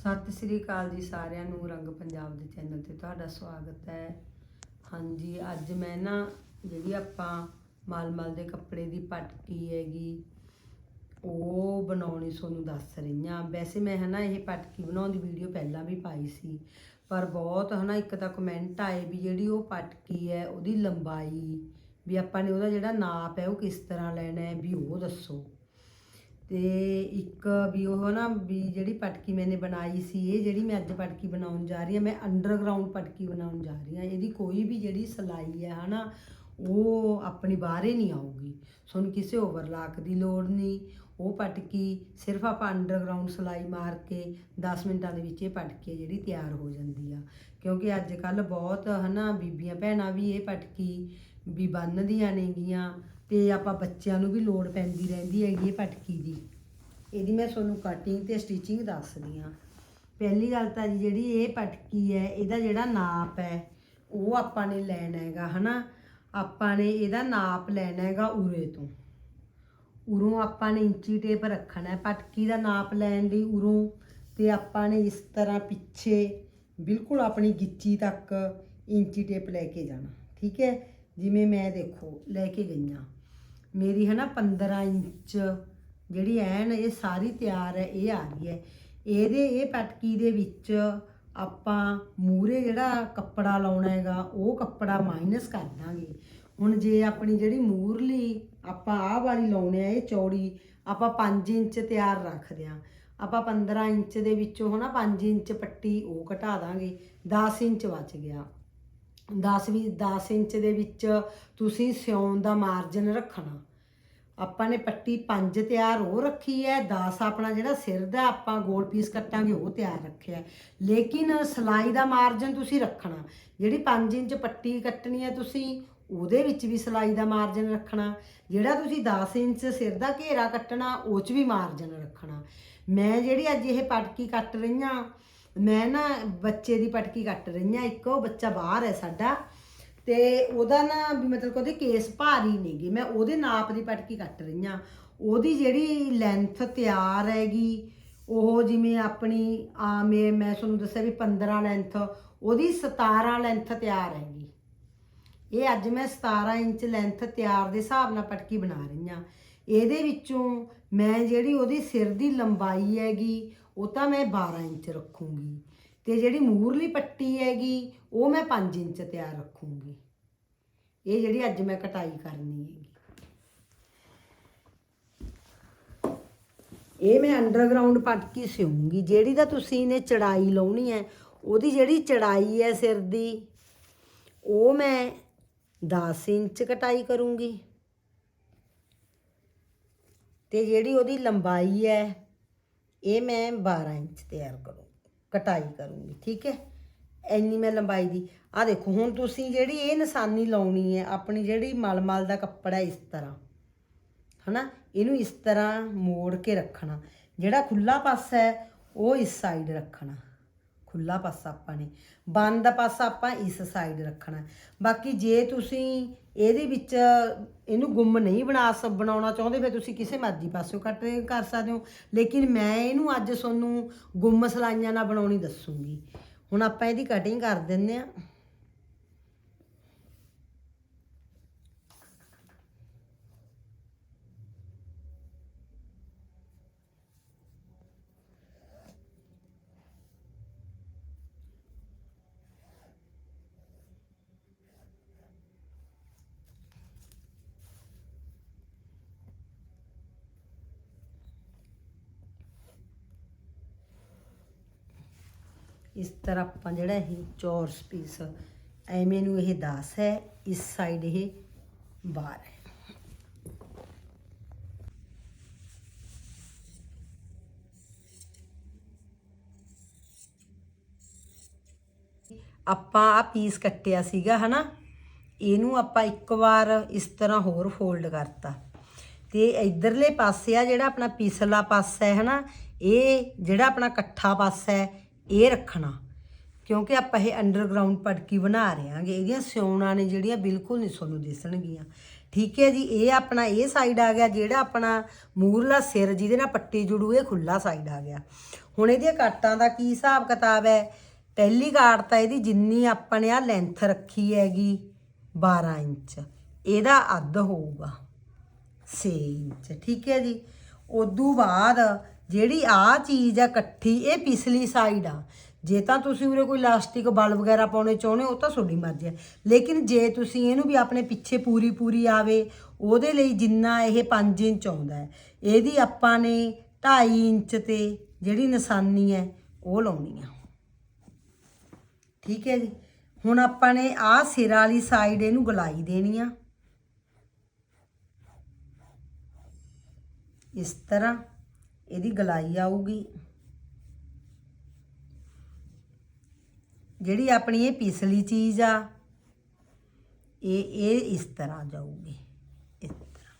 ਸਤਿ ਸ੍ਰੀ ਅਕਾਲ ਜੀ ਸਾਰਿਆਂ ਨੂੰ, ਰੰਗ ਪੰਜਾਬ ਦੇ ਚੈਨਲ ਤੇ ਤੁਹਾਡਾ ਸਵਾਗਤ ਹੈ। ਹਾਂਜੀ, ਅੱਜ ਮੈਂ ਨਾ ਜਿਹੜੀ ਆਪਾਂ ਮਲਮਲ ਦੇ ਕੱਪੜੇ ਦੀ ਪਟਕੀ ਹੈਗੀ, ਉਹ ਬਣਾਉਣੀ ਤੁਹਾਨੂੰ ਦੱਸ ਰਹੀ ਹਾਂ। ਵੈਸੇ ਮੈਂ ਹਨਾ ਇਹ ਪਟਕੀ ਬਣਾਉਣ ਦੀ ਵੀਡੀਓ ਪਹਿਲਾਂ ਵੀ ਪਾਈ ਸੀ, ਪਰ ਬਹੁਤ ਹਨਾ ਇੱਕ ਤਾਂ ਕਮੈਂਟ ਆਏ ਵੀ ਜਿਹੜੀ ਉਹ ਪਟਕੀ ਹੈ, ਉਹਦੀ ਲੰਬਾਈ, ਵੀ ਆਪਾਂ ਨੇ ਉਹਦਾ ਜਿਹੜਾ ਨਾਪ ਹੈ, ਉਹ ਕਿਸ ਤਰ੍ਹਾਂ ਲੈਣਾ ਹੈ, ਵੀ ਉਹ ਦੱਸੋ। ਤੇ ਇੱਕ ਵੀ ਉਹ ਨਾ ਵੀ ਜਿਹੜੀ ਪਟਕੀ ਮੈਨੇ ਬਣਾਈ ਸੀ, ਇਹ ਜਿਹੜੀ ਮੈਂ ਅੱਜ ਪਟਕੀ ਬਣਾਉਣ ਜਾ ਰਹੀ ਹਾਂ, ਮੈਂ ਅੰਡਰਗਰਾਉਂਡ ਪਟਕੀ ਬਣਾਉਣ ਜਾ ਰਹੀ ਹਾਂ, ਇਹਦੀ ਕੋਈ ਵੀ ਜਿਹੜੀ ਸਲਾਈ ਹੈ ਹਨਾ, ਉਹ ਆਪਣੀ ਬਾਹਰੇ ਨਹੀਂ ਆਊਗੀ। ਤੁਹਾਨੂੰ ਕਿਸੇ ਓਵਰਲਾਕ ਦੀ ਲੋੜ ਨਹੀਂ, ਉਹ ਪਟਕੀ ਸਿਰਫ ਆਪਾਂ ਅੰਡਰਗਰਾਉਂਡ ਸਲਾਈ ਮਾਰ ਕੇ 10 ਮਿੰਟਾਂ ਦੇ ਵਿੱਚ ਇਹ ਪਟਕੀ ਜਿਹੜੀ ਤਿਆਰ ਹੋ ਜਾਂਦੀ ਆ। ਕਿਉਂਕਿ ਅੱਜ ਕੱਲ ਬਹੁਤ ਹਨਾ, ਬੀਬੀਆਂ ਭੈਣਾਂ ਵੀ ਇਹ ਪਟਕੀ ਵੀ ਬੰਨਦੀਆਂ ਨੇਗੀਆਂ ਤੇ ਆਪਾਂ ਬੱਚਿਆਂ ਨੂੰ ਵੀ ਲੋੜ ਪੈਂਦੀ ਰਹਿੰਦੀ ਹੈਗੀ ਇਹ ਪਟਕੀ ਦੀ। ਇਹਦੀ ਮੈਂ ਤੁਹਾਨੂੰ ਕਟਿੰਗ ਤੇ ਸਟਿਚਿੰਗ ਦੱਸਦੀ ਹਾਂ। ਪਹਿਲੀ ਗੱਲ ਤਾਂ ਜੀ ਜਿਹੜੀ ਇਹ ਪਟਕੀ ਹੈ, ਇਹਦਾ ਜਿਹੜਾ ਨਾਪ ਹੈ, ਉਹ ਆਪਾਂ ਨੇ ਲੈਣਾ ਹੈਗਾ, ਹਨਾ? ਆਪਾਂ ਨੇ ਇਹਦਾ ਨਾਪ ਲੈਣਾ ਹੈਗਾ ਉਰੇ ਤੋਂ। ਉਰੋਂ ਆਪਾਂ ਨੇ ਇੰਚੀ ਟੇਪ ਰੱਖਣਾ ਹੈ। ਪਟਕੀ ਦਾ ਨਾਪ ਲੈਣ ਲਈ ਉਰੋਂ ਤੇ ਆਪਾਂ ਨੇ ਇਸ ਤਰ੍ਹਾਂ ਪਿੱਛੇ ਬਿਲਕੁਲ ਆਪਣੀ ਗਿੱਚੀ ਤੱਕ ਇੰਚੀ ਟੇਪ ਲੈ ਕੇ ਜਾਣਾ। ਠੀਕ ਹੈ? ਜਿਵੇਂ ਮੈਂ ਦੇਖੋ, ਲੈ ਕੇ ਗਈਆਂ ਮੇਰੀ ਹੈ ਨਾ 15 ਇੰਚ ਜਿਹੜੀ ਐਨ, ਇਹ ਸਾਰੀ ਤਿਆਰ ਹੈ, ਇਹ ਆ ਗਈ ਹੈ। ਇਹਦੇ, ਇਹ ਪਟਕੀ ਦੇ ਵਿੱਚ ਆਪਾਂ ਮੂਰੇ ਜਿਹੜਾ ਕੱਪੜਾ ਲਾਉਣਾ ਹੈਗਾ, ਉਹ ਕੱਪੜਾ ਮਾਈਨਸ ਕਰ ਦਾਂਗੇ। ਹੁਣ ਜੇ ਆਪਣੀ ਜਿਹੜੀ ਮੂਰਲੀ ਆਪਾਂ ਆਹ ਵਾਲੀ ਲਾਉਣੇ ਆ ਇਹ ਚੌੜੀ, ਆਪਾਂ 5 ਇੰਚ ਤਿਆਰ ਰੱਖਦੇ ਆ ਆਪਾਂ 15 ਇੰਚ ਦੇ ਵਿੱਚੋਂ ਹਨਾ 5 ਇੰਚ ਪੱਟੀ ਉਹ ਘਟਾ ਦਾਂਗੇ 10 ਇੰਚ ਬਚ ਗਿਆ। 10 ਵੀ 10 ਇੰਚ ਦੇ ਵਿੱਚ ਤੁਸੀਂ ਸਿਉਣ ਦਾ ਮਾਰਜਨ ਰੱਖਣਾ। ਆਪਾਂ ਨੇ ਪੱਟੀ 5 ਤਿਆਰ ਉਹ ਰੱਖੀ ਹੈ 10 ਆਪਣਾ ਜਿਹੜਾ ਸਿਰ ਦਾ ਆਪਾਂ ਗੋਲ ਪੀਸ ਕੱਟਾਂਗੇ ਉਹ ਤਿਆਰ ਰੱਖਿਆ ਲੇਕਿਨ ਸਿਲਾਈ ਦਾ ਮਾਰਜਨ ਤੁਸੀਂ ਰੱਖਣਾ। ਜਿਹੜੀ 5 ਇੰਚ ਪੱਟੀ ਕੱਟਣੀ ਹੈ ਤੁਸੀਂ, ਉਹਦੇ ਵਿੱਚ ਵੀ ਸਿਲਾਈ ਦਾ ਮਾਰਜਨ ਰੱਖਣਾ। ਜਿਹੜਾ ਤੁਸੀਂ 10 ਇੰਚ ਸਿਰ ਦਾ ਘੇਰਾ ਕੱਟਣਾ, ਉਹ 'ਚ ਵੀ ਮਾਰਜਨ ਰੱਖਣਾ। ਮੈਂ ਜਿਹੜੀ ਅੱਜ ਇਹ ਪਟਕੀ ਕੱਟ ਰਹੀ ਹਾਂ ਮੈਂ ਨਾ ਬੱਚੇ ਦੀ ਪਟਕੀ ਕੱਟ ਰਹੀ ਹਾਂ, ਇੱਕ ਉਹ ਬੱਚਾ ਬਾਹਰ ਹੈ ਸਾਡਾ ਤੇ ਉਹਦਾ ਨਾ ਵੀ ਮਤਲਬ ਉਹਦੇ ਕੇਸ ਭਾਰੀ ਨੇਗੇ। ਮੈਂ ਉਹਦੇ ਨਾਪ ਦੀ ਪਟਕੀ ਕੱਟ ਰਹੀ ਹਾਂ। ਉਹਦੀ ਜਿਹੜੀ ਲੈਂਥ ਤਿਆਰ ਹੈਗੀ, ਉਹ ਜਿਵੇਂ ਆਪਣੀ ਆ ਮੈਂ ਮੈਂ ਤੁਹਾਨੂੰ ਦੱਸਿਆ ਵੀ 15 ਲੈਂਥ ਉਹਦੀ 17 ਲੈਂਥ ਤਿਆਰ ਹੈਗੀ। ਇਹ ਅੱਜ ਮੈਂ 17 ਇੰਚ ਲੈਂਥ ਤਿਆਰ ਦੇ ਹਿਸਾਬ ਨਾਲ ਪਟਕੀ ਬਣਾ ਰਹੀ ਹਾਂ। ਇਹਦੇ ਵਿੱਚੋਂ ਮੈਂ ਜਿਹੜੀ ਉਹਦੀ ਸਿਰ ਦੀ ਲੰਬਾਈ ਹੈਗੀ ਉਹ ਤਾਂ ਮੈਂ 12 ਇੰਚ ਰੱਖੂੰਗੀ। ਤੇ ਜਿਹੜੀ ਮੂਰਲੀ ਪੱਟੀ ਹੈਗੀ, ਉਹ ਮੈਂ 5 ਇੰਚ ਤਿਆਰ ਰੱਖੂੰਗੀ। ਇਹ ਜਿਹੜੀ ਅੱਜ ਮੈਂ ਕਟਾਈ ਕਰਨੀ ਹੈਗੀ। ਇਹ ਮੈਂ ਅੰਡਰਗਰਾਉਂਡ ਪਟਕੀ ਸਿਉਂਗੀ ਜਿਹੜੀ ਤਾਂ ਤੁਸੀਂ ਨੇ ਚੜਾਈ ਲਾਉਣੀ ਹੈ, ਉਹਦੀ ਜਿਹੜੀ ਚੜਾਈ ਹੈ ਸਿਰ ਦੀ, ਉਹ ਮੈਂ 10 ਇੰਚ ਕਟਾਈ ਕਰੂੰਗੀ। ਤੇ ਜਿਹੜੀ ਉਹਦੀ ਲੰਬਾਈ ਹੈ ਇਹ ਮੈਂ 12 ਇੰਚ ਤਿਆਰ ਕਰੂੰਗੀ, ਕਟਾਈ ਕਰੂੰਗੀ, ਠੀਕ ਹੈ? ਇੰਨੀ ਮੈਂ ਲੰਬਾਈ ਦੀ। ਆ ਦੇਖੋ, ਹੁਣ ਤੁਸੀਂ ਜਿਹੜੀ ਇਹ ਨਿਸ਼ਾਨੀ ਲਾਉਣੀ ਹੈ, ਆਪਣੀ ਜਿਹੜੀ ਮਲਮਲ ਦਾ ਕੱਪੜਾ ਇਸ ਤਰ੍ਹਾਂ, ਹਨਾ? ਇਹਨੂੰ ਇਸ ਤਰ੍ਹਾਂ ਮੋੜ ਕੇ ਰੱਖਣਾ। ਜਿਹੜਾ ਖੁੱਲਾ ਪਾਸਾ ਹੈ, ਉਹ ਇਸ ਸਾਈਡ ਰੱਖਣਾ। ਖੁੱਲਾ ਪਾਸਾ ਆਪਾਂ ਨੇ। ਬੰਦ ਦਾ ਪਾਸਾ ਆਪਾਂ ਇਸ ਸਾਈਡ ਰੱਖਣਾ। ਬਾਕੀ ਜੇ ਤੁਸੀਂ ਇਹਦੇ ਵਿੱਚ ਇਹਨੂੰ ਗੁੰਮ ਨਹੀਂ ਬਣਾ ਸ, ਬਣਾਉਣਾ ਚਾਹੁੰਦੇ, ਫਿਰ ਤੁਸੀਂ ਕਿਸੇ ਮਰਜ਼ੀ ਪਾਸਿਓਂ ਕੱਟ ਕਰ ਸਕਦੇ ਹੋ। ਲੇਕਿਨ ਮੈਂ ਇਹਨੂੰ ਅੱਜ ਤੁਹਾਨੂੰ ਗੁੰਮ ਸਲਾਈਆਂ ਨਾਲ ਬਣਾਉਣੀ ਦੱਸੂਗੀ। ਹੁਣ ਆਪਾਂ ਇਹਦੀ ਕਟਿੰਗ ਕਰ ਦਿੰਨੇ ਆ ਇਸ ਤਰ੍ਹਾਂ ਆਪਾਂ ਜਿਹੜਾ ਇਹ ਚੌਰਸ ਪੀਸ ਐਵੇਂ ਨੂੰ ਇਹ 10 ਹੈ, ਇਸ ਸਾਈਡ ਇਹ 12 ਹੈ। ਆਪਾਂ ਆ ਪੀਸ ਕੱਟਿਆ ਸੀਗਾ, ਹਨਾ? ਇਹਨੂੰ ਆਪਾਂ ਇੱਕ ਵਾਰ ਇਸ ਤਰ੍ਹਾਂ ਹੋਰ ਫੋਲਡ ਕਰਤਾ। ਤੇ ਇਧਰਲੇ ਪਾਸੇ ਆ ਜਿਹੜਾ ਆਪਣਾ ਪੀਸਲਾ ਪਾਸਾ ਹੈ, ਹਨਾ? ਇਹ ਜਿਹੜਾ ਆਪਣਾ ਇਕੱਠਾ ਪਾਸਾ ਹੈ ਇਹ ਰੱਖਣਾ। ਕਿਉਂਕਿ ਆਪਾਂ ਇਹ ਅੰਡਰਗਰਾਉਂਡ ਪਟਕੀ ਬਣਾ ਰਹੇ ਹਾਂਗੇ ਇਹਦੀਆਂ ਸਿਉਣਾ ਨੇ ਜਿਹੜੀਆਂ ਬਿਲਕੁਲ ਨਹੀਂ ਤੁਹਾਨੂੰ ਦਿਸਣਗੀਆਂ। ਠੀਕ ਹੈ ਜੀ, ਇਹ ਆਪਣਾ ਇਹ ਸਾਈਡ ਆ ਗਿਆ ਜਿਹੜਾ ਆਪਣਾ ਮੂਰਲਾ ਸਿਰ ਜਿਹਦੇ ਨਾਲ ਪੱਟੀ ਜੁੜੂ, ਇਹ ਖੁੱਲਾ ਸਾਈਡ ਆ ਗਿਆ। ਹੁਣ ਇਹਦੀਆਂ ਕਾਟਾਂ ਦਾ ਕੀ ਹਿਸਾਬ ਕਿਤਾਬ ਹੈ? ਪਹਿਲੀ ਕਾਟ ਤਾਂ ਇਹਦੀ ਜਿੰਨੀ ਆਪਾਂ ਨੇ ਆ ਲੈਂਥ ਰੱਖੀ ਹੈਗੀ 12 ਇੰਚ। ਇਹਦਾ ਅੱਧ ਹੋਊਗਾ। 6 ਇੰਚ। ਠੀਕ ਹੈ ਜੀ। ਉਦੋਂ ਬਾਅਦ ਜਿਹੜੀ ਆ ਚੀਜ਼ ਆ ਇਕੱਠੀ, ਇਹ ਪਿਛਲੀ ਸਾਈਡ ਆ। ਜੇ ਤਾਂ ਤੁਸੀਂ ਉਰੇ ਕੋਈ ਇਲਾਸਟਿਕ ਬਲ ਵਗੈਰਾ ਪਾਉਣੇ ਚਾਹੁੰਦੇ ਹੋ, ਉਹ ਤਾਂ ਤੁਹਾਡੀ ਮਰਜ਼ੀ ਹੈ ਲੇਕਿਨ ਜੇ ਤੁਸੀਂ ਇਹਨੂੰ ਵੀ ਆਪਣੇ ਪਿੱਛੇ ਪੂਰੀ ਪੂਰੀ ਆਵੇ, ਉਹਦੇ ਲਈ ਜਿੰਨਾ ਇਹ 5 ਇੰਚ ਆਉਂਦਾ ਹੈ, ਇਹਦੀ ਆਪਾਂ ਨੇ 2.5 ਇੰਚ ਤੇ ਜਿਹੜੀ ਨਿਸ਼ਾਨੀ ਹੈ, ਉਹ ਲਾਉਣੀ ਆ। ਠੀਕ ਹੈ ਜੀ? ਹੁਣ ਆਪਾਂ ਨੇ ਆਹ ਸਿਰ ਵਾਲੀ ਸਾਈਡ ਇਹਨੂੰ ਗਲਾਈ ਦੇਣੀ ਆ। ਇਸ ਤਰ੍ਹਾਂ। ਇਹਦੀ ਗਲਾਈ ਆਊਗੀ। ਜਿਹੜੀ ਆਪਣੀ ਇਹ ਪਿਛਲੀ ਚੀਜ਼ ਆ, ਇਹ ਇਹ ਇਸ ਤਰ੍ਹਾਂ ਜਾਊਗੀ। ਇਸ ਤਰ੍ਹਾਂ।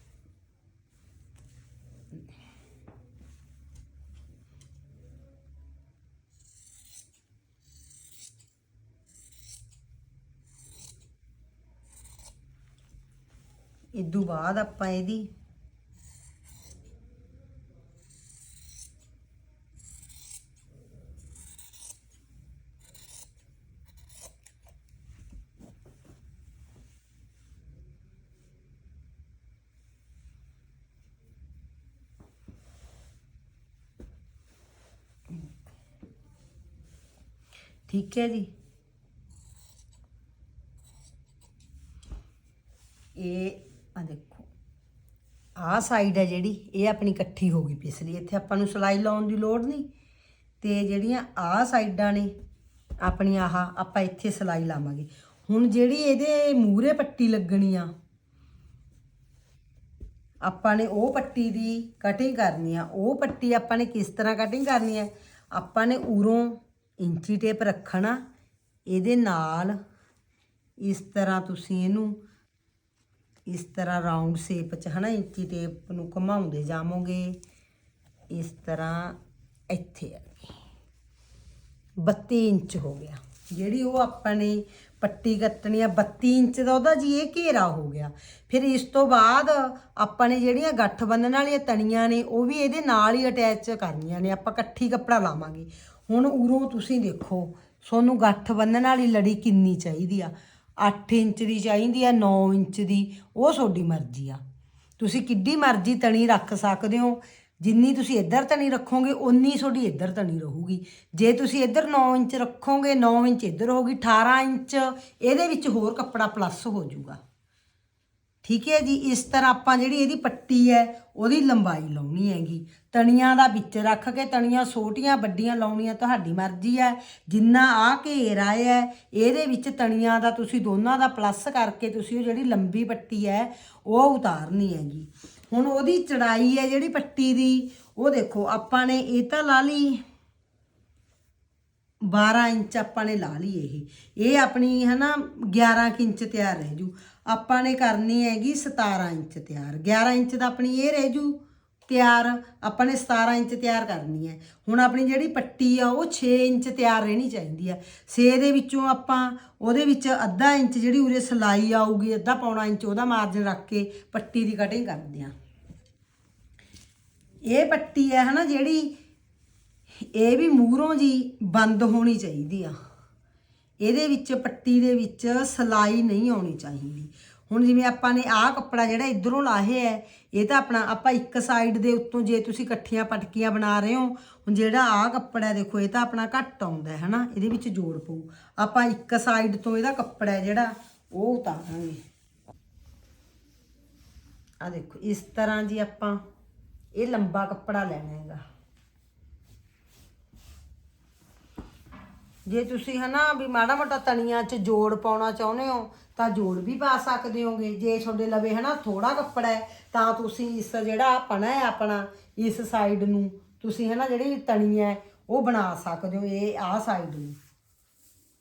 ਇਦੋਂ ਬਾਅਦ ਆਪਾਂ ਇਹਦੀ ਠੀਕ ਹੈ ਜੀ। ਇਹ ਆ ਦੇਖੋ। ਆਹ ਸਾਈਡ ਹੈ ਜਿਹੜੀ, ਇਹ ਆਪਣੀ ਇਕੱਠੀ ਹੋ ਗਈ ਪਿਛਲੀ। ਇੱਥੇ ਆਪਾਂ ਨੂੰ ਸਲਾਈ ਲਾਉਣ ਦੀ ਲੋੜ ਨਹੀਂ। ਤੇ ਜਿਹੜੀਆਂ ਆਹ ਸਾਈਡਾਂ ਨੇ, ਆਪਣੀ ਆਹ, ਆਪਾਂ ਇੱਥੇ ਸਲਾਈ ਲਾਵਾਂਗੇ। ਹੁਣ ਜਿਹੜੀ ਇਹਦੇ ਮੂਹਰੇ ਪੱਟੀ ਲੱਗਣੀ ਆ, ਆਪਾਂ ਨੇ ਉਹ ਪੱਟੀ ਦੀ ਕਟਿੰਗ ਕਰਨੀ ਆ। ਉਹ ਪੱਟੀ ਆਪਾਂ ਨੇ ਕਿਸ ਤਰ੍ਹਾਂ ਕਟਿੰਗ ਕਰਨੀ ਹੈ ਆਪਾਂ ਨੇ ਉਰੋਂ ਇੰਚੀ ਟੇਪ ਰੱਖਣਾ, ਇਹਦੇ ਨਾਲ ਇਸ ਤਰ੍ਹਾਂ ਤੁਸੀਂ ਇਹਨੂੰ ਇਸ ਤਰ੍ਹਾਂ ਰਾਉਂਡ ਸ਼ੇਪ 'ਚ ਹਨਾ ਇੰਚੀ ਟੇਪ ਨੂੰ ਘੁਮਾਉਂਦੇ ਜਾਵੋਗੇ। ਇਸ ਤਰ੍ਹਾਂ ਇੱਥੇ ਆ 32 ਇੰਚ ਹੋ ਗਿਆ। ਜਿਹੜੀ ਉਹ ਆਪਾਂ ਨੇ ਪੱਟੀ ਕੱਟਣੀ ਆ 32 ਇੰਚ ਦਾ ਉਹਦਾ ਜੀ ਇਹ ਘੇਰਾ ਹੋ ਗਿਆ। ਫਿਰ ਇਸ ਤੋਂ ਬਾਅਦ ਆਪਾਂ ਨੇ ਜਿਹੜੀਆਂ ਗੱਠ ਬੰਨਣ ਵਾਲੀਆਂ ਤਣੀਆਂ ਨੇ, ਉਹ ਵੀ ਇਹਦੇ ਨਾਲ ਹੀ ਅਟੈਚ ਕਰਨੀਆਂ ਨੇ। ਆਪਾਂ ਇਕੱਠੀ ਕੱਪੜਾ ਲਾਵਾਂਗੇ। ਹੁਣ ਉਰੋਂ ਤੁਸੀਂ ਦੇਖੋ, ਤੁਹਾਨੂੰ ਗੱਠ ਬੰਨਣ ਵਾਲੀ ਲੜੀ ਕਿੰਨੀ ਚਾਹੀਦੀ ਆ। 8 ਇੰਚ ਦੀ ਚਾਹੀਦੀ ਆ 9 ਇੰਚ ਦੀ, ਉਹ ਤੁਹਾਡੀ ਮਰਜ਼ੀ ਆ। ਤੁਸੀਂ ਕਿੱਡੀ ਮਰਜ਼ੀ ਤਣੀ ਰੱਖ ਸਕਦੇ ਹੋ। ਜਿੰਨੀ ਤੁਸੀਂ ਇੱਧਰ ਤਣੀ ਰੱਖੋਗੇ ਉਨੀ ਤੁਹਾਡੀ ਇੱਧਰ ਤਣੀ ਰਹੂਗੀ। ਜੇ ਤੁਸੀਂ ਇੱਧਰ 9 ਇੰਚ ਰੱਖੋਗੇ 9 ਇੰਚ ਇੱਧਰ ਹੋਗੀ 18 ਇੰਚ ਇਹਦੇ ਵਿੱਚ ਹੋਰ ਕੱਪੜਾ ਪਲੱਸ ਹੋ ਜਾਊਗਾ। ਠੀਕ ਹੈ ਜੀ? ਇਸ ਤਰ੍ਹਾਂ ਆਪਾਂ ਜਿਹੜੀ ਇਹਦੀ ਪੱਟੀ ਹੈ, ਉਹਦੀ ਲੰਬਾਈ ਲਾਉਣੀ ਹੈਗੀ। ਤਣੀਆਂ ਦਾ ਵਿੱਚ ਰੱਖ ਕੇ ਤਣੀਆਂ ਛੋਟੀਆਂ ਵੱਡੀਆਂ ਲਾਉਣੀਆਂ ਤੁਹਾਡੀ ਮਰਜ਼ੀ ਹੈ। ਜਿੰਨਾ ਆ ਘੇਰ ਆਇਆ ਹੈ, ਇਹਦੇ ਵਿੱਚ ਤਣੀਆਂ ਦਾ ਤੁਸੀਂ ਦੋਨਾਂ ਦਾ ਪਲੱਸ ਕਰਕੇ ਤੁਸੀਂ ਉਹ ਜਿਹੜੀ ਲੰਬੀ ਪੱਟੀ ਹੈ, ਉਹ ਉਤਾਰਨੀ ਹੈਗੀ। ਹੁਣ ਉਹਦੀ ਚੜਾਈ ਹੈ ਜਿਹੜੀ ਪੱਟੀ ਦੀ, ਉਹ ਦੇਖੋ, ਆਪਾਂ ਨੇ ਇਹ ਤਾਂ ਲਾ ਲਈ। 12 ਇੰਚ ਆਪਾਂ ਨੇ ਲਾ ਲਈ ਇਹ। ਇਹ ਆਪਣੀ ਹਨਾ 11 ਕੁ ਇੰਚ ਤਿਆਰ ਰਹਿ ਜੂ। ਆਪਾਂ ਨੇ ਕਰਨੀ ਹੈਗੀ 17 ਇੰਚ ਤਿਆਰ। 11 ਇੰਚ ਦਾ ਆਪਣੀ ਇਹ ਰਹਿ ਜੂ। ਤਿਆਰ, ਆਪਾਂ ਨੇ 17 ਇੰਚ ਤਿਆਰ ਕਰਨੀ ਹੈ। ਹੁਣ ਆਪਣੀ ਜਿਹੜੀ ਪੱਟੀ ਆ, ਉਹ 6 ਇੰਚ ਤਿਆਰ ਰਹਿਣੀ ਚਾਹੀਦੀ ਆ 6 ਦੇ ਵਿੱਚੋਂ ਆਪਾਂ, ਉਹਦੇ ਵਿੱਚ ਅੱਧਾ ਇੰਚ ਜਿਹੜੀ ਉਰੇ ਸਲਾਈ ਆਊਗੀ, ਅੱਧਾ ਪੌਣਾ ਇੰਚ, ਉਹਦਾ ਮਾਰਜਨ ਰੱਖ ਕੇ ਪੱਟੀ ਦੀ ਕਟਿੰਗ ਕਰਦੇ ਆ ਇਹ ਪੱਟੀ ਹੈ ਹਨਾ ਜਿਹੜੀ, ਇਹ ਵੀ ਮੂਹਰੋਂ ਜੀ ਬੰਦ ਹੋਣੀ ਚਾਹੀਦੀ ਆ। ਇਹਦੇ ਵਿੱਚ, ਪੱਟੀ ਦੇ ਵਿੱਚ ਸਲਾਈ ਨਹੀਂ ਆਉਣੀ ਚਾਹੀਦੀ। ਹੁਣ ਜਿਵੇਂ ਆਪਾਂ ਨੇ ਆਹ ਕੱਪੜਾ ਜਿਹੜਾ ਇਧਰੋਂ ਲਾਹੇ ਹੈ ਇਹ ਤਾਂ ਆਪਣਾ, ਆਪਾਂ ਇੱਕ ਸਾਈਡ ਦੇ ਉੱਤੋਂ ਜੇ ਤੁਸੀਂ ਇਕੱਠੀਆਂ ਪਟਕੀਆਂ ਬਣਾ ਰਹੇ ਹੋ, ਹੁਣ ਜਿਹੜਾ ਆਹ ਕੱਪੜਾ ਦੇਖੋ, ਇਹ ਤਾਂ ਆਪਣਾ ਘੱਟ ਆਉਂਦਾ ਹੈ, ਹਨਾ? ਇਹਦੇ ਵਿੱਚ ਜੋੜ ਪਊ। ਆਪਾਂ ਇੱਕ ਸਾਈਡ ਤੋਂ ਇਹਦਾ ਕੱਪੜਾ ਜਿਹੜਾ, ਉਹ ਉਤਾਰਾਂਗੇ। ਆ ਦੇਖੋ, ਇਸ ਤਰ੍ਹਾਂ ਜੀ ਆਪਾਂ ਇਹ ਲੰਬਾ ਕੱਪੜਾ ਲੈਣਾ ਹੈਗਾ। ਜੇ ਤੁਸੀਂ ਹਨਾ ਵੀ ਮਾੜਾ ਮੋਟਾ ਤਣੀਆਂ 'ਚ ਜੋੜ ਪਾਉਣਾ ਚਾਹੁੰਦੇ ਹੋ, ਤਾਂ ਜੋੜ ਵੀ ਪਾ ਸਕਦੇ ਹੋਗੇ। ਜੇ ਤੁਹਾਡੇ ਲਵੇ ਹਨਾ ਥੋੜਾ ਕੱਪੜਾ ਹੈ, ਤਾਂ ਤੁਸੀਂ ਇਸ ਜਿਹੜਾ ਪਣਾ ਹੈ ਆਪਣਾ, ਇਸ ਸਾਈਡ ਨੂੰ ਤੁਸੀਂ ਹਨਾ ਜਿਹੜੀ ਤਣੀ ਹੈ, ਉਹ ਬਣਾ ਸਕਦੇ ਹੋ, ਇਹ ਆਹ ਸਾਈਡ ਨੂੰ।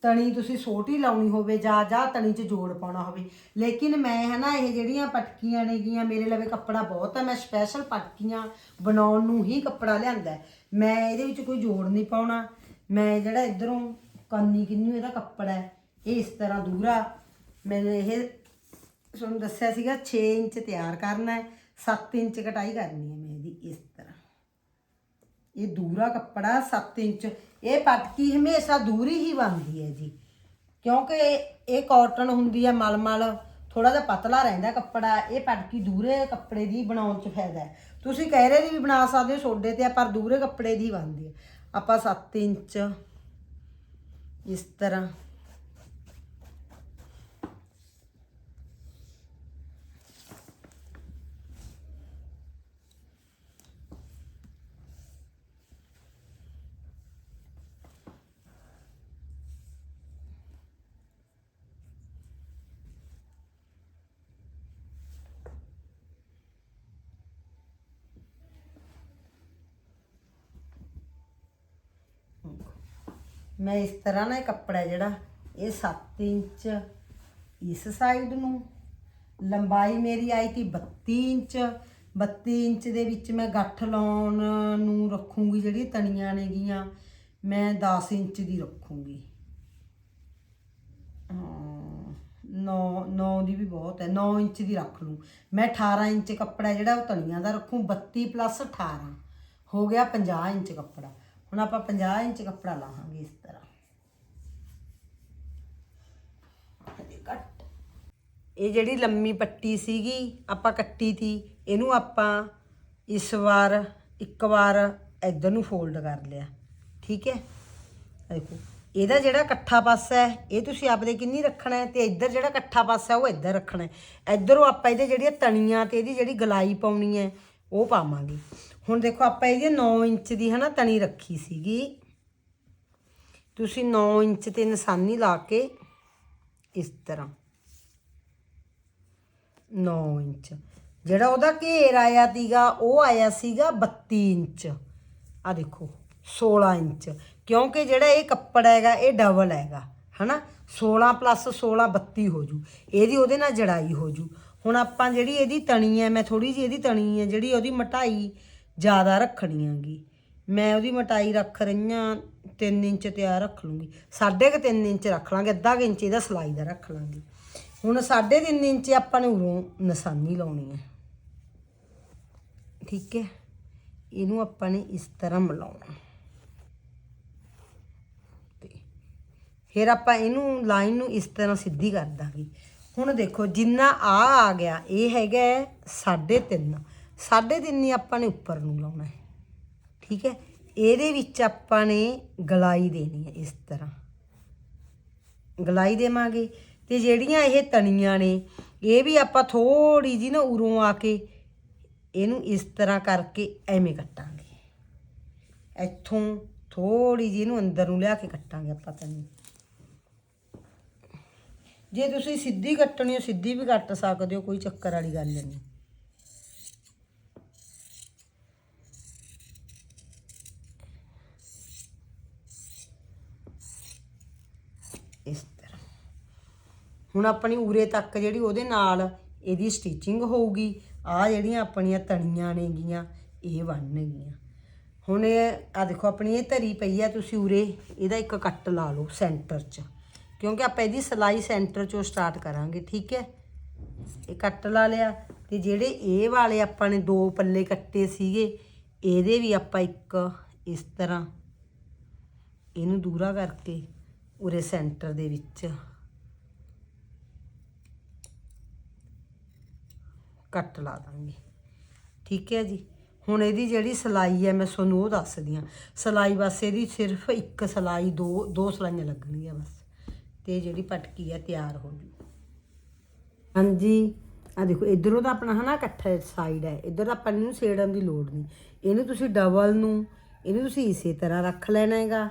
ਤਣੀ ਤੁਸੀਂ ਛੋਟੀ ਲਾਉਣੀ ਹੋਵੇ ਜਾਂ ਜਾਂ ਤਣੀ 'ਚ ਜੋੜ ਪਾਉਣਾ ਹੋਵੇ। ਲੇਕਿਨ ਮੈਂ ਹਨਾ ਇਹ ਜਿਹੜੀਆਂ ਪਟਕੀਆਂ ਨੇਗੀਆਂ, ਮੇਰੇ ਲਵੇ ਕੱਪੜਾ ਬਹੁਤ ਹੈ, ਮੈਂ ਸਪੈਸ਼ਲ ਪਟਕੀਆਂ ਬਣਾਉਣ ਨੂੰ ਹੀ ਕੱਪੜਾ ਲਿਆਂਦਾ ਮੈਂ ਇਹਦੇ ਵਿੱਚ ਕੋਈ ਜੋੜ ਨਹੀਂ ਪਾਉਣਾ। ਮੈਂ ਜਿਹੜਾ ਇਧਰੋਂ ਕੰਨੀ ਕਿੰਨੂ ਇਹਦਾ ਕੱਪੜਾ ਹੈ ਇਹ ਇਸ ਤਰ੍ਹਾਂ ਦੂਰਾ। ਮੈਂ ਇਹ ਤੁਹਾਨੂੰ ਦੱਸਿਆ ਸੀਗਾ 6 ਇੰਚ ਤਿਆਰ ਕਰਨਾ ਹੈ 7 ਇੰਚ ਕਟਾਈ ਕਰਨੀ ਹੈ ਮੈਂ ਇਹਦੀ ਇਸ ਤਰ੍ਹਾਂ। ਇਹ ਦੂਰਾ ਕੱਪੜਾ 7 ਇੰਚ। ਇਹ ਪਟਕੀ ਹਮੇਸ਼ਾ ਦੂਰੀ ਹੀ ਬਣਦੀ ਹੈ ਜੀ। ਕਿਉਂਕਿ ਇਹ ਕਾਟਨ ਹੁੰਦੀ ਹੈ ਮਲਮਲ ਥੋੜਾ ਜਿਹਾ ਪਤਲਾ ਰਹਿੰਦਾ ਕੱਪੜਾ ਇਹ ਪਟਕੀ ਦੂਰੇ ਕੱਪੜੇ ਦੀ ਬਣਾਉਣ 'ਚ ਫਾਇਦਾ ਹੈ। ਤੁਸੀਂ ਕਹਿਰੇ ਦੀ ਵੀ ਬਣਾ ਸਕਦੇ ਹੋ ਛੋਡੇ ਤੇ ਆ, ਪਰ ਦੂਰੇ ਕੱਪੜੇ ਦੀ ਬਣਦੀ ਹੈ। ਆਪਾਂ 7 ਇੰਚ ਇਸ ਤਰ੍ਹਾਂ ਮੈਂ ਇਸ ਤਰ੍ਹਾਂ ਨਾ ਇਹ ਕੱਪੜਾ ਜਿਹੜਾ, ਇਹ 7 ਇੰਚ ਇਸ ਸਾਈਡ ਨੂੰ, ਲੰਬਾਈ ਮੇਰੀ ਆਈ ਤੀ 32 ਇੰਚ 32 ਇੰਚ ਦੇ ਵਿੱਚ ਮੈਂ ਗੱਠ ਲਾਉਣ ਨੂੰ ਰੱਖੂੰਗੀ ਜਿਹੜੀ ਤਣੀਆਂ ਨੇਗੀਆਂ, ਮੈਂ 10 ਇੰਚ ਦੀ ਰੱਖੂੰਗੀ। ਨੌ 9 ਦੀ ਵੀ ਬਹੁਤ ਹੈ 9 ਇੰਚ ਦੀ ਰੱਖ ਲੂੰ ਮੈਂ 18 ਇੰਚ ਕੱਪੜਾ ਜਿਹੜਾ ਉਹ ਤਣੀਆਂ ਦਾ ਰੱਖੂੰ 32 ਪਲੱਸ 18 ਹੋ ਗਿਆ 50 ਇੰਚ ਕੱਪੜਾ। ਹੁਣ ਆਪਾਂ 50 ਇੰਚ ਕੱਪੜਾ ਲਾਹਾਂਗੇ ਇਸ ਤਰ੍ਹਾਂ। ਹਜੇ ਕੱਟ। ਇਹ ਜਿਹੜੀ ਲੰਮੀ ਪੱਟੀ ਸੀਗੀ, ਆਪਾਂ ਕੱਟੀ ਤੀ, ਇਹਨੂੰ ਆਪਾਂ ਇਸ ਵਾਰ, ਇੱਕ ਵਾਰ ਇੱਧਰ ਨੂੰ ਫੋਲਡ ਕਰ ਲਿਆ। ਠੀਕ ਹੈ? ਦੇਖੋ, ਇਹਦਾ ਜਿਹੜਾ ਇਕੱਠਾ ਪਾਸਾ ਹੈ, ਇਹ ਤੁਸੀਂ ਆਪਦੇ ਕਿੰਨੀ ਰੱਖਣਾ ਹੈ ਤੇ ਇੱਧਰ ਜਿਹੜਾ ਇਕੱਠਾ ਪਾਸਾ ਉਹ ਇੱਧਰ ਰੱਖਣਾ ਹੈ। ਇੱਧਰੋਂ ਆਪਾਂ ਇਹਦੇ ਜਿਹੜੀਆਂ ਤਣੀਆਂ ਤੇ ਇਹਦੀ ਜਿਹੜੀ ਗਲਾਈ ਪਾਉਣੀ ਹੈ, ਉਹ ਪਾਵਾਂਗੇ। ਹੁਣ ਦੇਖੋ ਆਪਾਂ ਇਹਦੀ 9 ਇੰਚ ਦੀ ਹਨਾ ਤਣੀ ਰੱਖੀ ਸੀਗੀ। ਤੁਸੀਂ 9 ਇੰਚ ਤੇ ਨਿਸ਼ਾਨੀ ਲਾ ਕੇ ਇਸ ਤਰ੍ਹਾਂ। 9 ਇੰਚ। ਜਿਹੜਾ ਉਹਦਾ ਘੇਰ ਆਇਆ ਸੀਗਾ, ਉਹ ਆਇਆ ਸੀਗਾ 32 ਇੰਚ। ਆ ਦੇਖੋ 16 ਇੰਚ। ਕਿਉਂਕਿ ਜਿਹੜਾ ਇਹ ਕੱਪੜਾ ਹੈਗਾ, ਇਹ ਡਬਲ ਹੈਗਾ, ਹਨਾ? 16 ਪਲੱਸ 16 32 ਹੋ ਜੂ। ਇਹਦੀ ਉਹਦੇ ਨਾਲ ਜੜਾਈ ਹੋ ਜੂ। ਹੁਣ ਆਪਾਂ ਜਿਹੜੀ ਇਹਦੀ ਤਣੀ ਹੈ, ਮੈਂ ਥੋੜੀ ਜਿਹੀ ਇਹਦੀ ਤਣੀ ਹੈ, ਜਿਹੜੀ ਉਹਦੀ ਮਟਾਈ ਜ਼ਿਆਦਾ ਰੱਖਣੀ ਹੈਗੀ ਮੈਂ ਉਹਦੀ ਮਟਾਈ ਰੱਖ ਰਹੀ ਹਾਂ 3 ਇੰਚ ਤਿਆਰ ਰੱਖ ਲੂੰਗੀ। ਸਾਢੇ ਕੁ 3 ਇੰਚ ਰੱਖ ਲਾਂਗੇ, ਅੱਧਾ ਕੁ ਇੰਚ ਇਹਦਾ ਸਲਾਈ ਦਾ ਰੱਖ ਲਾਂਗੇ। ਹੁਣ ਸਾਢੇ 3 ਇੰਚ ਆਪਾਂ ਨੇ ਉਰੋਂ ਨਿਸ਼ਾਨੀ ਲਾਉਣੀ ਹੈ। ਠੀਕ ਹੈ? ਇਹਨੂੰ ਆਪਾਂ ਨੇ ਇਸ ਤਰ੍ਹਾਂ ਮਿਲਾਉਣਾ। ਤੇ ਫਿਰ ਆਪਾਂ ਇਹਨੂੰ ਲਾਈਨ ਨੂੰ ਇਸ ਤਰ੍ਹਾਂ ਸਿੱਧੀ ਕਰ ਦਾਂਗੇ। ਹੁਣ ਦੇਖੋ, ਜਿੰਨਾ ਆ ਆ ਗਿਆ, ਇਹ ਹੈਗਾ 3.5 3.5 ਹੀ ਆਪਾਂ ਨੇ ਉੱਪਰ ਨੂੰ ਲਾਉਣਾ ਹੈ। ਠੀਕ ਹੈ? ਇਹਦੇ ਵਿੱਚ ਆਪਾਂ ਨੇ ਗਲਾਈ ਦੇਣੀ ਹੈ ਇਸ ਤਰ੍ਹਾਂ। ਗਲਾਈ ਦੇਵਾਂਗੇ ਤੇ ਜਿਹੜੀਆਂ ਇਹ ਤਣੀਆਂ ਨੇ, ਇਹ ਵੀ ਆਪਾਂ ਥੋੜੀ ਜੀ ਨਾ ਉਰੋਂ ਆ ਕੇ ਇਹਨੂੰ ਇਸ ਤਰ੍ਹਾਂ ਕਰਕੇ ਐਵੇਂ ਕੱਟਾਂਗੇ। ਇੱਥੋਂ ਥੋੜੀ ਜੀ ਇਹਨੂੰ ਅੰਦਰ ਨੂੰ ਲਿਆ ਕੇ ਕੱਟਾਂਗੇ ਆਪਾਂ ਤਣੀ। ਜੇ ਤੁਸੀਂ ਸਿੱਧੀ ਕੱਟਣੀ ਹੋ, ਸਿੱਧੀ ਵੀ ਕੱਟ ਸਕਦੇ ਹੋ, ਕੋਈ ਚੱਕਰ ਵਾਲੀ ਗੱਲ ਨਹੀਂ ਇਸ ਤਰ੍ਹਾਂ ਹੁਣ ਆਪਣੀ ਉਰੇ ਤੱਕ ਜਿਹੜੀ ਉਹਦੇ ਨਾਲ ਇਹਦੀ ਸਟਿਚਿੰਗ ਹੋਊਗੀ ਆ ਜਿਹੜੀਆਂ ਆਪਣੀਆਂ ਤਣੀਆਂ ਨੇਗੀਆਂ, ਇਹ ਬਣਨਗੀਆਂ ਹੁਣ ਇਹ ਆ ਦੇਖੋ ਆਪਣੀ ਇਹ ਧਰੀ ਪਈ ਆ ਤੁਸੀਂ ਉਰੇ, ਇਹਦਾ ਇੱਕ ਕੱਟ ਲਾ ਲਓ ਸੈਂਟਰ 'ਚ। ਕਿਉਂਕਿ ਆਪਾਂ ਇਹਦੀ ਸਲਾਈ ਸੈਂਟਰ 'ਚੋਂ ਸਟਾਰਟ ਕਰਾਂਗੇ, ਠੀਕ ਹੈ? ਇਹ ਕੱਟ ਲਾ ਲਿਆ, ਤੇ ਜਿਹੜੇ ਇਹ ਵਾਲੇ ਆਪਾਂ ਨੇ ਦੋ ਪੱਲੇ ਕੱਟੇ ਸੀਗੇ, ਇਹਦੇ ਵੀ ਆਪਾਂ ਇੱਕ ਇਸ ਤਰ੍ਹਾਂ ਇਹਨੂੰ ਦੂਰਾ ਕਰਕੇ ਉਰੇ ਸੈਂਟਰ ਦੇ ਵਿੱਚ ਕੱਟ ਲਾ ਦਾਂਗੇ। ਠੀਕ ਹੈ ਜੀ? ਹੁਣ ਇਹਦੀ ਜਿਹੜੀ ਸਲਾਈ ਹੈ, ਮੈਂ ਤੁਹਾਨੂੰ ਉਹ ਦੱਸਦੀ ਹਾਂ। ਸਲਾਈ ਬਸ ਇਹਦੀ ਸਿਰਫ ਇੱਕ ਸਲਾਈ, ਦੋ ਦੋ ਸਲਾਈਆਂ ਲੱਗਣਗੀਆਂ ਬਸ। ਤੇ ਜਿਹੜੀ ਪਟਕੀ ਹੈ, ਤਿਆਰ ਹੋ ਜੂ। ਹਾਂਜੀ ਆ ਦੇਖੋ, ਇਧਰੋਂ ਤਾਂ ਆਪਣਾ ਹਨਾ ਇਕੱਠਾ ਸਾਈਡ ਹੈ। ਇਧਰ ਆਪਾਂ ਨੂੰ ਸੇੜਨ ਦੀ ਲੋੜ ਨਹੀਂ। ਇਹਨੂੰ ਤੁਸੀਂ ਡਬਲ ਨੂੰ, ਇਹਨੂੰ ਤੁਸੀਂ ਇਸੇ ਤਰ੍ਹਾਂ ਰੱਖ ਲੈਣਾ ਹੈਗਾ।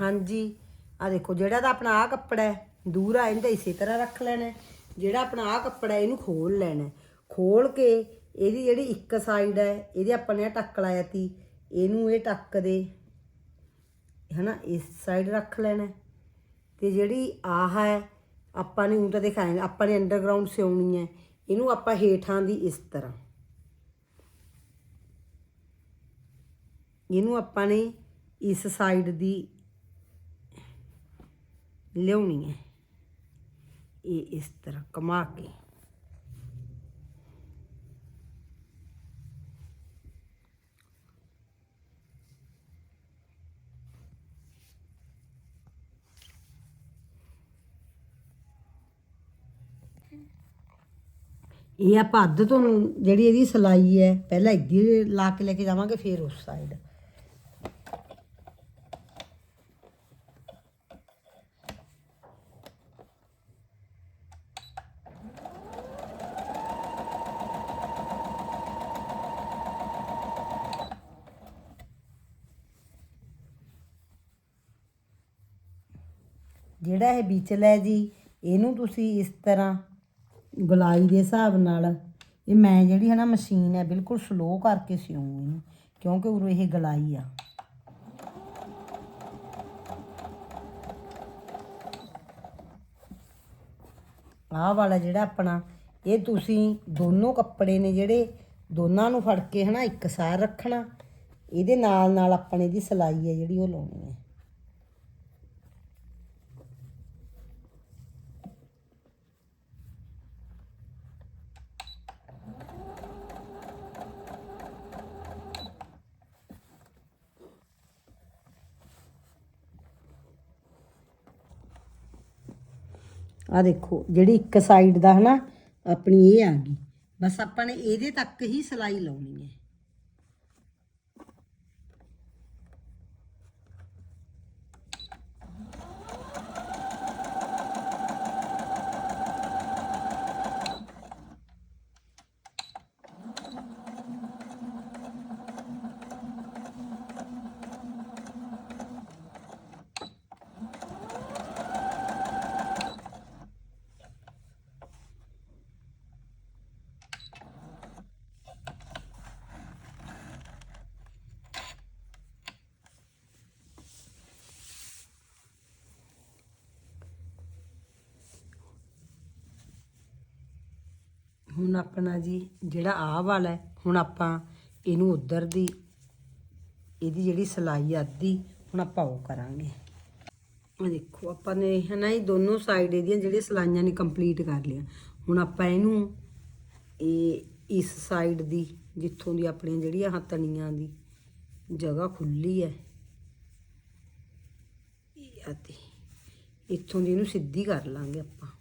ਹਾਂਜੀ। ਆ ਦੇਖੋ, ਜਿਹੜਾ ਤਾਂ ਆਪਣਾ ਆ ਕੱਪੜਾ ਹੈ, ਦੂਰਾ ਇਹਨੂੰ ਤਾਂ ਇਸੇ ਤਰ੍ਹਾਂ ਰੱਖ ਲੈਣਾ ਜਿਹੜਾ ਆਪਣਾ ਆ ਕੱਪੜਾ ਇਹਨੂੰ ਖੋਲ ਲੈਣਾ ਹੈ। ਖੋਲ ਕੇ ਇਹਦੀ ਜਿਹੜੀ ਇੱਕ ਸਾਈਡ ਹੈ, ਇਹਦੇ ਆਪਾਂ ਨੇ ਆਹ ਟੱਕ ਲਾਇਆ ਤੀ, ਇਹਨੂੰ ਇਹ ਟੱਕ ਦੇ, ਹਨਾ, ਇਸ ਸਾਈਡ ਰੱਖ ਲੈਣਾ ਹੈ। ਤੇ ਜਿਹੜੀ ਆਹ ਹੈ, ਆਪਾਂ ਨੇ ਉਹ ਤਾਂ ਦਿਖਾਇਆ ਆਪਾਂ ਨੇ ਅੰਡਰਗਰਾਉਂਡ ਸਿਉਣੀ ਹੈ, ਇਹਨੂੰ ਆਪਾਂ ਹੇਠਾਂ ਦੀ ਇਸ ਤਰ੍ਹਾਂ ਇਹਨੂੰ ਆਪਾਂ ਨੇ ਇਸ ਸਾਈਡ ਦੀ ਲਿਆਉਣੀ ਹੈ। ਇਹ ਇਸ ਤਰ੍ਹਾਂ ਕਮਾ ਕੇ। ਇਹ ਆਪਾਂ ਅੱਧ ਤੋਂ ਜਿਹੜੀ ਇਹਦੀ ਸਲਾਈ ਹੈ, ਪਹਿਲਾਂ ਇੱਧਰ ਲਾ ਕੇ ਲੈ ਕੇ ਜਾਵਾਂਗੇ, ਫਿਰ ਉਸ ਸਾਈਡ ਜਿਹੜਾ ਇਹ ਵਿਚਲਾ ਹੈ ਜੀ, ਇਹਨੂੰ ਤੁਸੀਂ ਇਸ ਤਰ੍ਹਾਂ ਗੁਲਾਈ ਦੇ ਹਿਸਾਬ ਨਾਲ, ਇਹ ਮੈਂ ਜਿਹੜੀ ਹੈ ਨਾ ਮਸ਼ੀਨ ਹੈ ਬਿਲਕੁਲ ਸਲੋ ਕਰਕੇ ਸਿਉਂ ਇਹਨੂੰ, ਕਿਉਂਕਿ ਉਰੋਂ ਇਹ ਗਲਾਈ ਆ। ਆਹ ਵਾਲਾ ਜਿਹੜਾ ਆਪਣਾ, ਇਹ ਤੁਸੀਂ ਦੋਨੋਂ ਕੱਪੜੇ ਨੇ ਜਿਹੜੇ ਦੋਨਾਂ ਨੂੰ ਫੜ ਕੇ ਹਨਾ ਇੱਕ ਸਾਰ ਰੱਖਣਾ, ਇਹਦੇ ਨਾਲ ਨਾਲ ਆਪਾਂ ਨੇ ਇਹਦੀ ਸਲਾਈ ਹੈ ਜਿਹੜੀ ਉਹ ਲਾਉਣੀ ਹੈ। ਆ ਦੇਖੋ, ਜਿਹੜੀ ਇੱਕ ਸਾਈਡ ਦਾ ਹਨਾ, ਆਪਣੀ ਇਹ ਆ ਗਈ। ਬਸ ਆਪਾਂ ਨੇ ਇਹਦੇ ਤੱਕ ਹੀ ਸਲਾਈ ਲਾਉਣੀ ਹੈ। ਹੁਣ ਆਪਣਾ ਜੀ, ਜਿਹੜਾ ਆਹ ਵਾਲਾ ਹੈ, ਹੁਣ ਆਪਾਂ ਇਹਨੂੰ ਉਧਰ ਦੀ, ਇਹਦੀ ਜਿਹੜੀ ਸਲਾਈ ਅੱਧੀ, ਹੁਣ ਆਪਾਂ ਉਹ ਕਰਾਂਗੇ। ਆ ਦੇਖੋ, ਆਪਾਂ ਨੇ ਹਨਾ ਇਹ ਦੋਨੋਂ ਸਾਈਡ ਇਹਦੀਆਂ ਜਿਹੜੀਆਂ ਸਲਾਈਆਂ ਨੇ ਕੰਪਲੀਟ ਕਰ ਲਿਆ ਹੁਣ ਆਪਾਂ ਇਹਨੂੰ ਇਹ ਇਸ ਸਾਈਡ ਦੀ, ਜਿੱਥੋਂ ਦੀ ਆਪਣੀਆਂ ਜਿਹੜੀਆਂ ਆਹ ਤਣੀਆਂ ਦੀ ਜਗ੍ਹਾ ਖੁੱਲੀ ਹੈ, ਇਹ ਆਤੀ ਇੱਥੋਂ ਦੀ ਇਹਨੂੰ ਸਿੱਧੀ ਕਰ ਲਾਂਗੇ ਆਪਾਂ।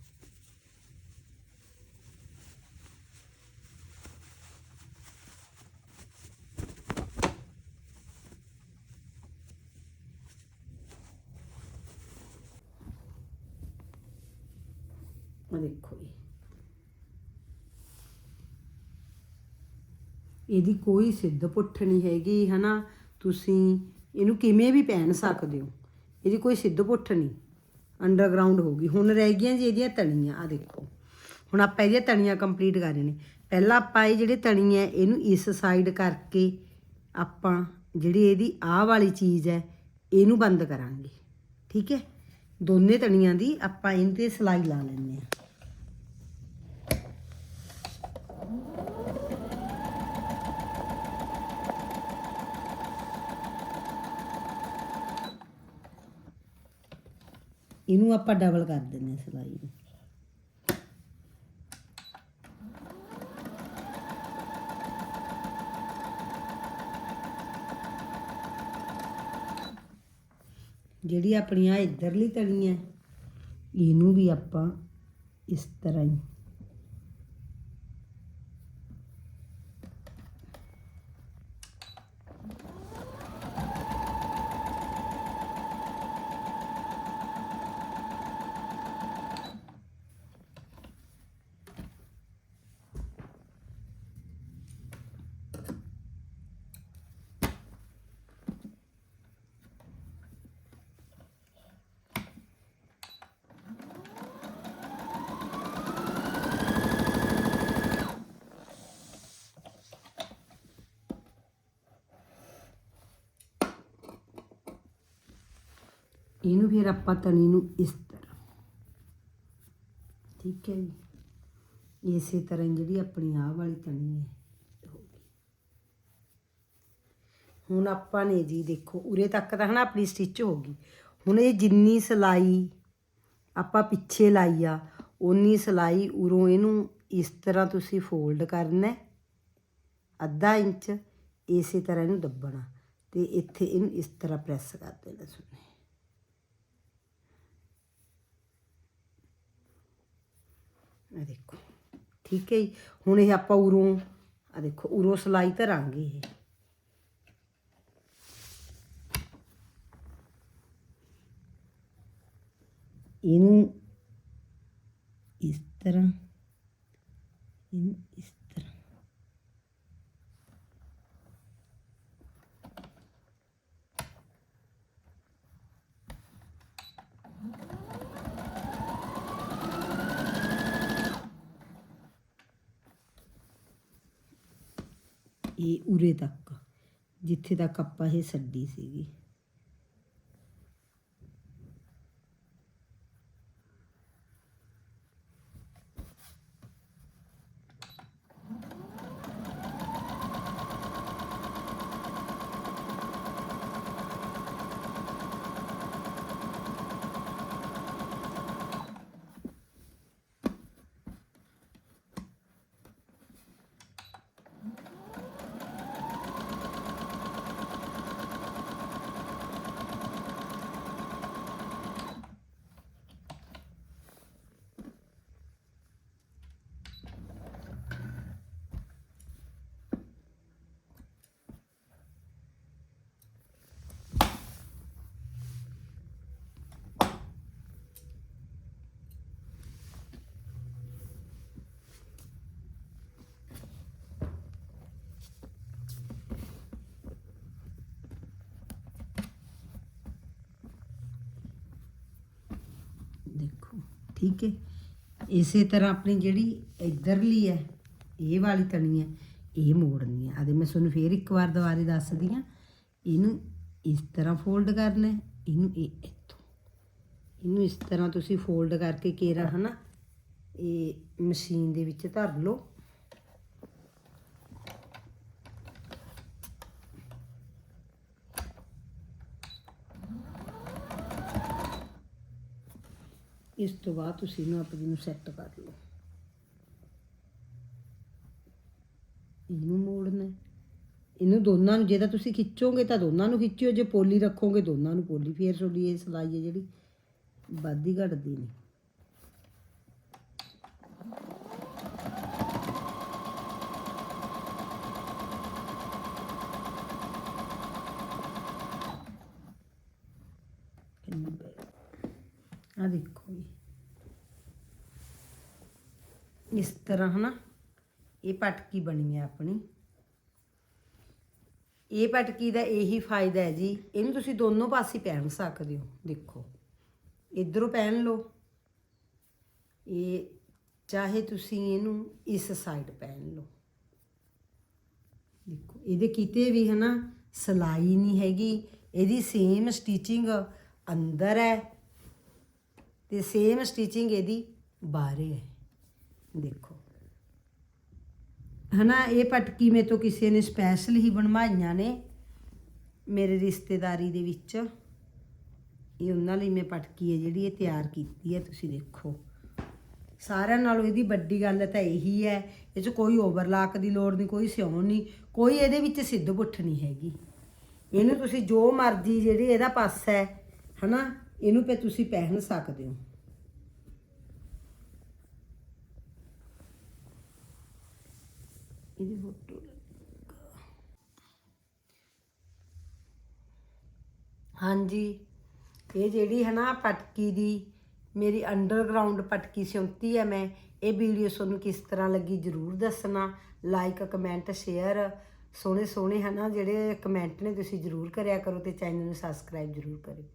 ਆ ਦੇਖੋ ਜੀ। ਇਹਦੀ ਕੋਈ ਸਿੱਧ ਪੁੱਠ ਨਹੀਂ ਹੈਗੀ, ਹਨਾ? ਤੁਸੀਂ ਇਹਨੂੰ ਕਿਵੇਂ ਵੀ ਪਹਿਨ ਸਕਦੇ ਹੋ। ਇਹਦੀ ਕੋਈ ਸਿੱਧ ਪੁੱਠ ਨਹੀਂ। ਅੰਡਰਗਰਾਉਂਡ ਹੋਗੀ ਹੁਣ ਰਹਿ ਗਈਆਂ ਜੀ ਇਹਦੀਆਂ ਤਣੀਆਂ ਆ ਦੇਖੋ। ਹੁਣ ਆਪਾਂ ਇਹਦੀਆਂ ਤਣੀਆਂ ਕੰਪਲੀਟ ਕਰ ਰਹੇ ਨੇ। ਪਹਿਲਾਂ ਆਪਾਂ ਇਹ ਜਿਹੜੇ ਤਣੀ ਹੈ, ਇਹਨੂੰ ਇਸ ਸਾਈਡ ਕਰਕੇ ਆਪਾਂ ਜਿਹੜੀ ਇਹਦੀ ਆਹ ਵਾਲੀ ਚੀਜ਼ ਹੈ, ਇਹਨੂੰ ਬੰਦ ਕਰਾਂਗੇ। ਠੀਕ ਹੈ? ਦੋਨੇ ਤਣੀਆਂ ਦੀ ਆਪਾਂ ਇਹਨਾਂ ਤੇ ਸਲਾਈ ਲਾ ਲੈਂਦੇ ਹਾਂ। ਇਹਨੂੰ ਆਪਾਂ ਡਬਲ ਕਰ ਦਿੰਦੇ ਹਾਂ ਸਲਾਈ ਨੂੰ। ਜਿਹੜੀ ਆਪਣੀਆਂ ਇੱਧਰਲੀ ਤਣੀ ਹੈ ਇਹਨੂੰ ਵੀ ਆਪਾਂ ਇਸ ਤਰ੍ਹਾਂ ਹੀ ਇਹਨੂੰ ਫਿਰ ਆਪਾਂ ਤਣੀ ਨੂੰ ਇਸ ਤਰ੍ਹਾਂ। ਠੀਕ ਹੈ ਜੀ? ਇਸੇ ਤਰ੍ਹਾਂ ਜਿਹੜੀ ਆਪਣੀ ਆਹ ਵਾਲੀ ਤਣੀ ਹੈ ਹੁਣ ਆਪਾਂ ਨੇ ਜੀ ਦੇਖੋ, ਉਰੇ ਤੱਕ ਤਾਂ ਹਨਾ ਆਪਣੀ ਸਟਿਚ ਹੋ ਗਈ। ਹੁਣ ਇਹ ਜਿੰਨੀ ਸਲਾਈ ਆਪਾਂ ਪਿੱਛੇ ਲਾਈ ਆ ਉਨੀ ਸਲਾਈ ਉਰੋਂ ਇਹਨੂੰ ਇਸ ਤਰ੍ਹਾਂ ਤੁਸੀਂ ਫੋਲਡ ਕਰਨਾ ਅੱਧਾ ਇੰਚ, ਇਸੇ ਤਰ੍ਹਾਂ ਇਹਨੂੰ ਦੱਬਣਾ। ਤੇ ਇੱਥੇ ਇਹਨੂੰ ਇਸ ਤਰ੍ਹਾਂ ਪ੍ਰੈਸ ਕਰ ਦੇਣਾ ਸੁਣੇ। ਆ ਦੇਖੋ, ਠੀਕ ਹੈ ਜੀ। ਹੁਣ ਇਹ ਆਪਾਂ ਉਰੋਂ ਆ ਦੇਖੋ, ਉਰੋਂ ਸਲਾਈ ਧਰਾਂਗੇ ਇਹ। ਇਹਨੂੰ ਇਸ ਤਰ੍ਹਾਂ, ਇਹਨੂੰ ਇਸ ਤਰ੍ਹਾਂ ਇਹ ਉਰੇ ਤੱਕ ਜਿੱਥੇ ਤੱਕ ਆਪਾਂ ਇਹ ਛੱਡੀ ਸੀਗੀ ਦੇਖੋ ਠੀਕ ਹੈ? ਇਸੇ ਤਰ੍ਹਾਂ ਆਪਣੀ ਜਿਹੜੀ ਇਧਰਲੀ ਹੈ, ਇਹ ਵਾਲੀ ਤਣੀ ਹੈ, ਇਹ ਮੋੜਨੀ ਹੈ। ਆਦੇ ਮੈਂ ਤੁਹਾਨੂੰ ਫੇਰ ਇੱਕ ਵਾਰ ਦੁਬਾਰੇ ਦੱਸਦੀ ਆ ਇਹਨੂੰ ਇਸ ਤਰ੍ਹਾਂ ਫੋਲਡ ਕਰਨਾ ਇਹਨੂੰ ਇਹ ਇੱਥੋਂ। ਇਹਨੂੰ ਇਸ ਤਰ੍ਹਾਂ ਤੁਸੀਂ ਫੋਲਡ ਕਰਕੇ ਕੇਰਾ ਹਨਾ? ਇਹ ਮਸ਼ੀਨ ਦੇ ਵਿੱਚ ਧਰ ਲਓ। ਇਸ ਤੋਂ ਬਾਅਦ ਤੁਸੀਂ ਇਹਨੂੰ ਆਪਣੀ ਨੂੰ ਸੈੱਟ ਕਰ ਲਓ। ਇਹਨੂੰ ਮੋੜਨਾ ਇਹਨੂੰ ਦੋਨਾਂ ਨੂੰ ਜੇ ਤਾਂ ਤੁਸੀਂ ਖਿੱਚੋਗੇ ਤਾਂ ਦੋਨਾਂ ਨੂੰ ਖਿੱਚਿਓ, ਜੇ ਪੋਲੀ ਰੱਖੋਗੇ ਦੋਨਾਂ ਨੂੰ ਪੋਲੀ। ਫੇਰ ਤੁਹਾਡੀ ਇਹ ਸਲਾਈ ਹੈ ਜਿਹੜੀ ਵੱਧਦੀ ਘਟਦੀ ਨਹੀਂ। ਆ ਦੇਖੋ ਜੀ। ਇਸ ਤਰ੍ਹਾਂ ਹਨਾ, ਇਹ ਪਟਕੀ ਬਣੀ ਹੈ ਆਪਣੀ। ਇਹ ਪਟਕੀ ਦਾ ਇਹੀ ਫਾਇਦਾ ਹੈ ਜੀ। ਇਹਨੂੰ ਤੁਸੀਂ ਦੋਨੋਂ ਪਾਸੇ ਪਹਿਨ ਸਕਦੇ ਹੋ, ਦੇਖੋ। ਇਧਰੋਂ ਪਹਿਨ ਲਓ। ਇਹ ਚਾਹੇ ਤੁਸੀਂ ਇਹਨੂੰ ਇਸ ਸਾਈਡ ਪਹਿਨ ਲਓ। ਦੇਖੋ, ਇਹਦੇ ਕਿਤੇ ਵੀ ਹਨਾ, ਸਲਾਈ ਨਹੀਂ ਹੈਗੀ। ਇਹਦੀ ਸੇਮ ਸਟਿਚਿੰਗ ਅੰਦਰ ਹੈ। ਤੇ ਸੇਮ ਸਟਿਚਿੰਗ ਇਹਦੀ ਬਾਹਰੇ ਹੈ। ਦੇਖੋ। ਹਨਾ, ਇਹ ਪਟਕੀ ਮੇ ਤੋਂ ਕਿਸੇ ਨੇ ਸਪੈਸ਼ਲ ਹੀ ਬਣਵਾਈਆਂ ਨੇ ਮੇਰੇ ਰਿਸ਼ਤੇਦਾਰੀ ਦੇ ਵਿੱਚ। ਇਹ ਉਹਨਾਂ ਲਈ ਮੈਂ ਪਟਕੀ ਹੈ ਜਿਹੜੀ ਇਹ ਤਿਆਰ ਕੀਤੀ ਹੈ, ਤੁਸੀਂ ਦੇਖੋ। ਸਾਰਿਆਂ ਨਾਲੋਂ ਇਹਦੀ ਵੱਡੀ ਗੱਲ ਤਾਂ ਇਹੀ ਹੈ, ਇਹ 'ਚ ਕੋਈ ਓਵਰਲਾਕ ਦੀ ਲੋੜ ਨਹੀਂ, ਕੋਈ ਸਿਉਣ ਨਹੀਂ, ਕੋਈ ਇਹਦੇ ਵਿੱਚ ਸਿੱਧ ਪੁੱਠ ਨਹੀਂ ਹੈਗੀ। ਇਹਨੂੰ ਤੁਸੀਂ ਜੋ ਮਰਜ਼ੀ ਜਿਹੜੀ ਇਹਦਾ ਪਾਸਾ ਹੈ, ਹਨਾ ਇਹਨੂੰ ਤੇ ਤੁਸੀਂ ਪਹਿਨ ਸਕਦੇ ਹੋ। ਇਹਦੀ ਫੋਟੋ ਹਾਂਜੀ, ਇਹ ਜਿਹੜੀ ਹੈ ਨਾ ਪਟਕੀ ਦੀ ਮੇਰੀ ਅੰਡਰਗਰਾਉਂਡ ਪਟਕੀ ਸਿਉਂਤੀ ਹੈ ਮੈਂ, ਇਹ ਵੀਡੀਓ ਤੁਹਾਨੂੰ ਕਿਸ ਤਰ੍ਹਾਂ ਲੱਗੀ ਜਰੂਰ ਦੱਸਣਾ। ਲਾਈਕ ਕਮੈਂਟ ਸ਼ੇਅਰ ਸੋਹਣੇ ਸੋਹਣੇ ਹਨਾ ਜਿਹੜੇ ਕਮੈਂਟ ਨੇ ਤੁਸੀਂ ਜਰੂਰ ਕਰਿਆ ਕਰੋ ਤੇ ਚੈਨਲ ਨੂੰ ਸਬਸਕ੍ਰਾਈਬ ਜਰੂਰ ਕਰਿਓ।